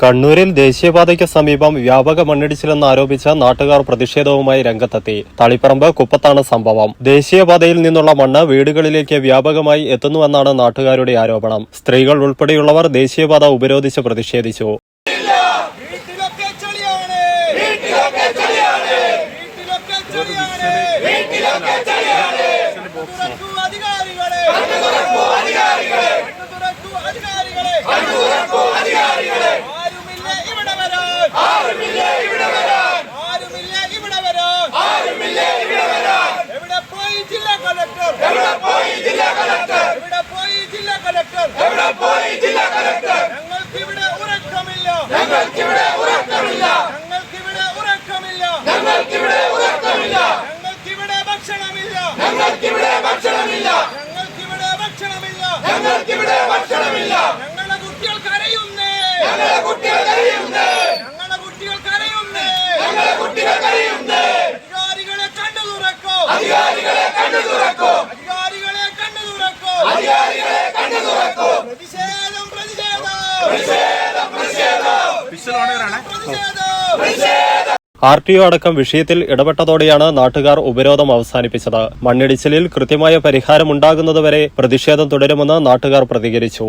കണ്ണൂരിൽ ദേശീയപാതയ്ക്ക് സമീപം വ്യാപക മണ്ണിടിച്ചിലെന്ന് ആരോപിച്ച് നാട്ടുകാർ പ്രതിഷേധവുമായി രംഗത്തെത്തി. തളിപ്പറമ്പ് കുപ്പത്താണ് സംഭവം. ദേശീയപാതയിൽ നിന്നുള്ള മണ്ണ് വീടുകളിലേക്ക് വ്യാപകമായി എത്തുന്നുവെന്നാണ് നാട്ടുകാരുടെ ആരോപണം. സ്ത്രീകൾ ഉൾപ്പെടെയുള്ളവർ ദേശീയപാത ഉപരോധിച്ച് പ്രതിഷേധിച്ചു. വീട്ടിലൊക്കെ ഭക്ഷണമില്ല. ഞങ്ങൾക്കിവിടെ ഭക്ഷണമില്ല. ഞങ്ങൾക്കിവിടെ ഭക്ഷണമില്ല. ഞങ്ങളുടെ കുട്ടികൾ കരയുന്നേ. ഞങ്ങളുടെ കുട്ടികൾ കരയുന്നേ. ഞങ്ങളുടെ കുട്ടികൾ കരയുന്നേ. ഞങ്ങളുടെ കുട്ടികൾ കരയുന്നേ. അധികാരികളെ കണ്ടു തുറക്കോ. അധികാരികളെ കണ്ടു തുറക്കോ. അധികാരികളെ കണ്ടു തുറക്കോ. അധികാരികളെ കണ്ടു തുറക്കോ. പ്രതിഷേധം പ്രതിഷേധം. പ്രതിഷേധം പ്രതിഷേധം. പ്രതിഷേധം ആർ ടി ഒ അടക്കം വിഷയത്തിൽ ഇടപെട്ടതോടെയാണ് നാട്ടുകാർ ഉപരോധം അവസാനിപ്പിച്ചത്. മണ്ണിടിച്ചിലിൽ കൃത്യമായ പരിഹാരമുണ്ടാകുന്നതുവരെ പ്രതിഷേധം തുടരുമെന്ന് നാട്ടുകാർ പ്രതികരിച്ചു.